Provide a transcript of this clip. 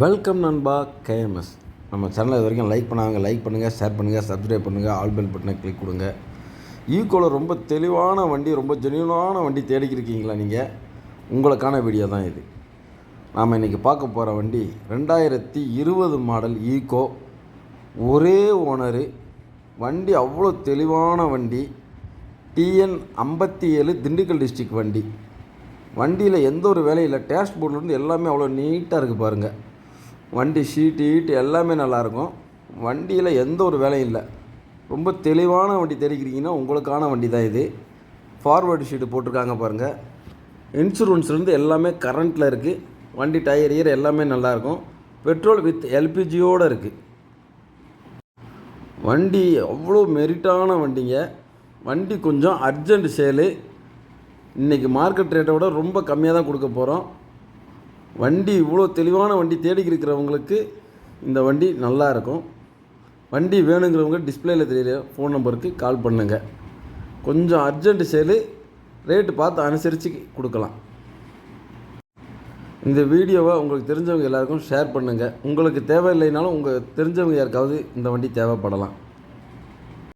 Welcome நண்பா. KMS நம்ம சேனலை இது வரைக்கும் லைக் பண்ணாங்க லைக் பண்ணுங்கள் ஷேர் பண்ணுங்கள் சப்ஸ்கிரைப் பண்ணுங்கள் ஆல் பெல் பட்டனை கிளிக் கொடுங்க. ஈக்கோவில் ரொம்ப தெளிவான வண்டி ரொம்ப ஜெனியூனான வண்டி தேடிக்கிருக்கீங்களா நீங்கள் உங்களுக்கான வீடியோ தான் இது. நாம் இன்றைக்கி பார்க்க போகிற வண்டி ரெண்டாயிரத்தி இருபது மாடல் ஈக்கோ ஒரே ஓனரு வண்டி அவ்வளோ தெளிவான வண்டி. டிஎன் ஐம்பத்தி ஏழு திண்டுக்கல் டிஸ்ட்ரிக்ட் வண்டி. வண்டியில் எந்த ஒரு வேலையும் இல்லை. டேஷ் போர்ட்லேருந்து எல்லாமே அவ்வளோ நீட்டாக இருக்குது பாருங்கள் வண்டி ஷீட்டு ஈட்டு எல்லாமே நல்லாயிருக்கும். வண்டியில் எந்த ஒரு வேலையும் இல்லை. ரொம்ப தெளிவான வண்டி தெரிவிக்கிறீங்கன்னா உங்களுக்கான வண்டி தான் இது. ஃபார்வேர்டு ஷீட்டு போட்டிருக்காங்க பாருங்கள் இன்சூரன்ஸ்லேருந்து எல்லாமே கரண்ட்டில் இருக்குது வண்டி டயர் ஈர் எல்லாமே நல்லாயிருக்கும். பெட்ரோல் வித் எல்பிஜியோடு இருக்குது வண்டி அவ்வளோ மெரிட்டான வண்டிங்க. வண்டி கொஞ்சம் அர்ஜெண்ட் சேலு இன்றைக்கி மார்க்கெட் ரேட்டை விட ரொம்ப கம்மியாக தான் கொடுக்க போகிறோம் வண்டி இவ்வளோ தெளிவான வண்டி தேடி இருக்கிறவங்களுக்கு இந்த வண்டி நல்லா இருக்கும். வண்டி வேணுங்கிறவங்க டிஸ்பிளேயில் தெரியுற ஃபோன் நம்பருக்கு கால் பண்ணுங்கள் கொஞ்சம் அர்ஜென்ட் சேலு ரேட்டு பார்த்து அனுசரித்து கொடுக்கலாம். இந்த வீடியோவை உங்களுக்கு தெரிஞ்சவங்க எல்லாருக்கும் ஷேர் பண்ணுங்கள் உங்களுக்கு தேவையில்லைனாலும் உங்கள் தெரிஞ்சவங்க யாருக்காவது இந்த வண்டி தேவைப்படலாம்.